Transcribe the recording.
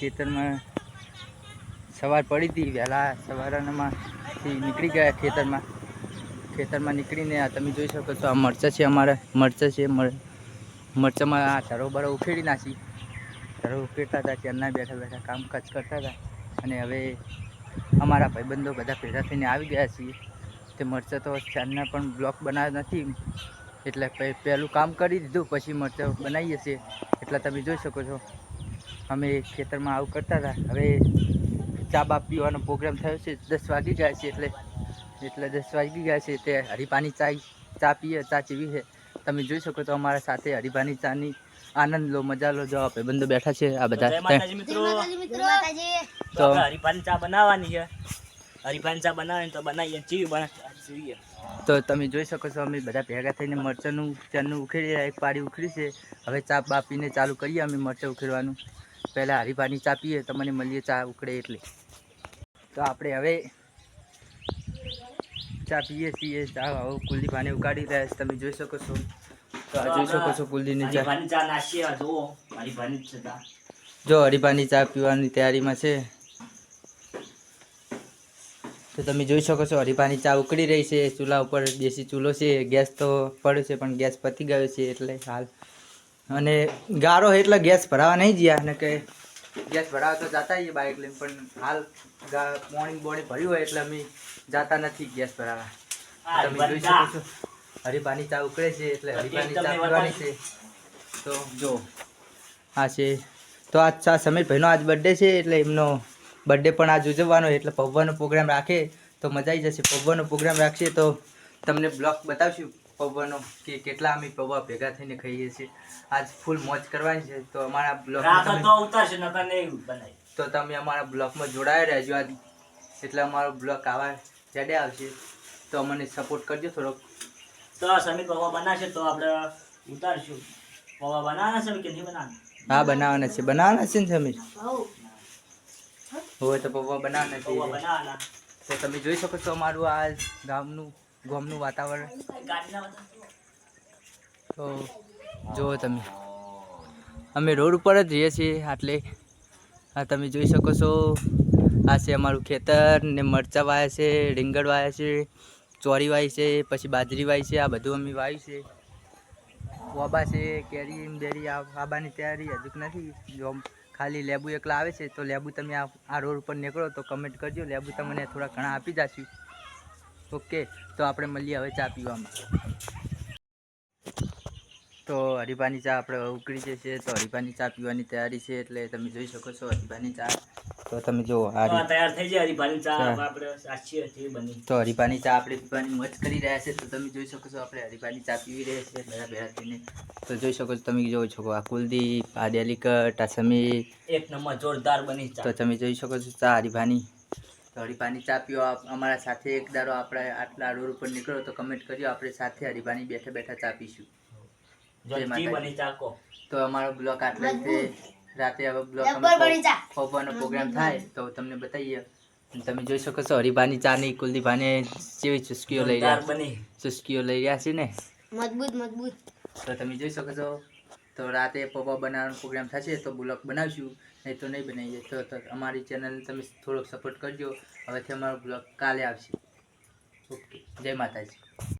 ખેતરમાં સવાર પડી હતી, વહેલા સવારનામાંથી નીકળી ગયા ખેતરમાં. ખેતરમાં નીકળીને આ તમે જોઈ શકો છો, આ મરચાં છે અમારા, મરચાં છે, મર- મરચાંમાં આ ધરો બરો ઉખેડી નાખી. ધરો ઉખેડતા હતા, ત્યારના બેઠા બેઠા કામકાજ કરતા હતા. અને હવે અમારા ભાઈબંધો બધા ભેગા થઈને આવી ગયા છીએ. તે મરચાં તો ચારના પણ બ્લોક બનાવ્યો નથી. એટલે પહેલું કામ કરી દીધું, પછી મરચાં બનાવીએ છીએ. એટલે તમે જોઈ શકો છો. અમે ખેતરમાં આવું કરતા હતા. હવે ચા બા પીવાનો પ્રોગ્રામ થયો છે. દસ વાગી ગયા છે એટલે એટલે દસ વાગી ગયા છે તે હરિપાની ચા ચા પીએ ચા ચીવી છે. તમે જોઈ શકો તો અમારા સાથે હરિપાની ચાની આનંદ લો મજા લો જો બંધો બેઠા છે આ બધા. મિત્રો. તો હરિભાની ચા બનાવવાની છે. હરિભાની ચા બનાવે તો બનાવીએ ચીવી બનાવીએ તો તમે જોઈ શકો છો અમે બધા ભેગા થઈને મરચાંનું ચાનું ઉખેડી એક પાડી ઉખેડી છે. હવે ચા બા પીને ચાલુ કરીએ અમે મરચાં ઉખેડવાનું. પહેલાં હરીફાની ચા પીએ તમને મળીએ ચા ઉકળે એટલે. તો આપણે હવે ચા પીએ છીએ. ચા હવે કુલદી પાણી ઉકાળી રહ્યા છે. તમે જોઈ શકો છો. તો જોઈ શકો છો કુલદીની ચા. ચા નાખીએ જુઓ. હરિભાની ચા. જો હરીફાની ચા પીવાની તૈયારીમાં છે. તો તમે જોઈ શકો છો હરીફાની ચા ઉકળી રહી છે. ચૂલા ઉપર દેશી ચૂલો છે. ગેસ તો પડ્યો છે પણ ગેસ પતી ગયો છે એટલે હાલ અને ગારો એટલે ગેસ ભરાવા નહીં ગયા અને કે ગેસ ભરાવા તો જતા આવીએ બાઇક લઈને પણ હાલ મોર્નિંગ બોર્નિંગ ભર્યું હોય એટલે અમે જતા નથી ગેસ ભરાવા. તમે જોઈ શકો ચા છો હરીફાની ચા ઉકળે છે એટલે હરિભાની ચા પીવાની છે. તો જો હા છે. તો આજ ચા સમીરભાઈનો આજ બર્થડે છે એટલે એમનો બર્થડે પણ આજ ઉજવવાનો એટલે પવવાનો પ્રોગ્રામ રાખે. તો મજા આવી જશે પવવાનો પ્રોગ્રામ રાખશે તો તમને બ્લોગ બતાવશું. પૌવાનો કે કેટલા અમે પવા ભેગા થઈને ખાઈએ છીએ. આજ ફૂલ મોજ કરવાની છે. તો અમારા બ્લોગ તો ઉતારશે નકર નહીં બનાવી તો તમે અમારા બ્લોગમાં જોડાયા રહેજો. આજ એટલે અમારો બ્લોગ આવા જડે આવશે. તો અમને સપોર્ટ કરજો થોડોક. તો સમીર પૌવા બનાવશે તો આપણે ઉતારશું. પવા બનાવવાના છે કે નહીં બનાવવાના હા બનાવવાના છે. બનાવવાના છે ને સમીર હોય તો પવા બનાવવાના પૌવા છે તો તમે જોઈ શકો છો અમારું આ ગામનું ગામનું વાતાવરણ. તો જુઓ તમે. અમે રોડ ઉપર જ રહીએ છીએ આટલે. આ તમે જોઈ શકો છો. આ છે અમારું ખેતર ને મરચાં વાયા છે, રીંગણ વાયા છે, ચોરી વાય છે, પછી બાજરી વાય છે, આ બધું અમે વાવ્યું છે. વાબા છે, કેરી બેરી આબાની તૈયારી હજુ નથી. જો ખાલી લેબુ એકલા આવે છે, તો લેબુ તમે આ રોડ ઉપર નીકળો તો કમેન્ટ કરજો. લેબુ તમને થોડા ઘણા આપી જશું. ઓકે તો આપણે મળીએ હવે ચા પીવામાં. તો હરીફાની ચા આપણે ઉકળી જશે તો હરીફાની ચા પીવાની તૈયારી છે એટલે તમે જોઈ શકો છો હરીફાની ચા. તો તમે જો આ તૈયાર થઈ જાય હરિભાની ચા. આપણે સાચી હતી બની. તો હરીફાની ચા આપણે પીવાની મોજ કરી રહ્યા છે તો તમે જોઈ શકો છો આપણે હરીફાની ચા પીવી રહ્યા છે બધા ભેગા થઈને. તો જોઈ શકો છો તમે જોઈ શકો આ કુલદીપ આ ડેલિકટ આ સમીર. એક નંબર જોરદાર બની તો તમે જોઈ શકો છો ચા હરીફાની તો ચા પીવા અમારા સાથે એક દારો આપણે આટલા રોડ ઉપર નીકળો તો કમેન્ટ કરજો આપણે સાથે હરિભાની બેઠા બેઠા ચા પીશું. જો જય જી માતાજી. બની ચા કો. તો અમારો બ્લોક આટલા રીતે રાતે હવે બ્લોક ચા. પપ્પાનો પ્રોગ્રામ થાય તો તમને બતાવીએ. તમે જોઈ શકો છો હરિભાની ચાની કુલદીભાને જેવી ચુસ્કીઓ લઈ રહ્યા ચુસ્કીઓ લઈ રહ્યા છે ને. મજબૂત મજબૂત. તો તમે જોઈ શકો છો તો રાતે પપ્પા બનાવવાનો પ્રોગ્રામ થશે તો બ્લોગ બનાવશું, નહીં તો નહીં બનાવીએ. તો અમારી ચેનલને તમે થોડોક સપોર્ટ કરજો. હવેથી અમારો બ્લોગ કાલે આવશે. ઓકે. જય માતાજી.